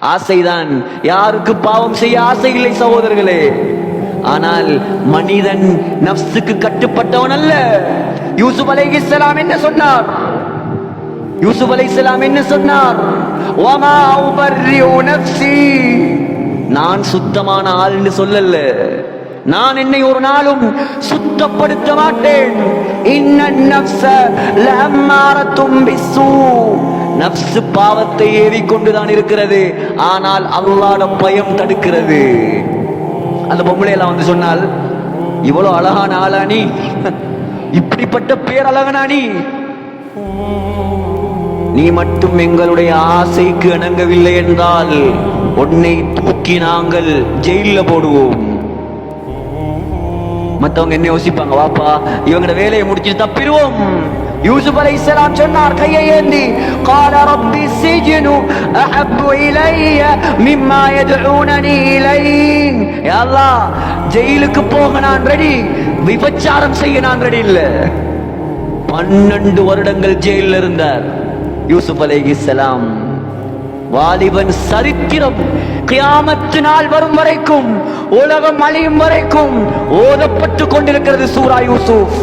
ஆசைதான். யாருக்கு பாவம் செய்ய ஆசை இல்லை சகோதரர்களே. ஆனால் மனிதன் நப்சுக்கு கட்டுப்பட்டவன் அல்ல. யூசுப் அலைஹிஸ்ஸலாம் என்ன சொன்னார்? யூசுப் அலைஹிஸ்ஸலாம் என்ன சொன்னார்? வமா உபர்ரிஉ நான் சுத்தமான ஆள்னு சொல்லல. நான் என்னை ஒரு நாளும் சுத்தப்படுத்த மாட்டேன். இன்ன நப்ச லம்மாரத்தும் பிசூ நப்சு பாவத்தை ஏறிக்கொண்டுதான் இருக்கிறது. ஆனால் அல்லாட பயம் தடுக்கிறது. அந்த பொம்பளை எல்லாம் வந்து சொன்னால் இவ்வளவு அழகான ஆளா நீ? இப்படிப்பட்ட பேரழகனா நீ? நீ மட்டும் எங்களுடைய ஆசைக்கு இணங்கவில்லை என்றால் உன்னை தூக்கி நாங்கள் ஜெயில போடுவோம். மற்றவங்க என்ன யோசிப்பாங்க வாப்பா இவங்களோட வேலையை முடிச்சுட்டு தப்பிடுவோம். யூசுப் அலைஹிஸ்ஸலாம் சொன்னார் கையை ஏந்தி قال رب السجن احب الي مما يدعونني اليه يا الله ஜெயிலுக்கு போக நான் ரெடி விபச்சாரம் செய்ய நான் ரெடி இல்ல பன்னெண்டு வருடங்கள் ஜெயிலில் இருந்தார் யூசுப் அலைஹிஸ்ஸலாம் வாலிபன் சரித்திரம் கியாமத்து நாள் வரும் வரைக்கும் உலகம் அழியும் வரைக்கும் ஓதப்பட்டு கொண்டிருக்கிறது சூரா யூசுப்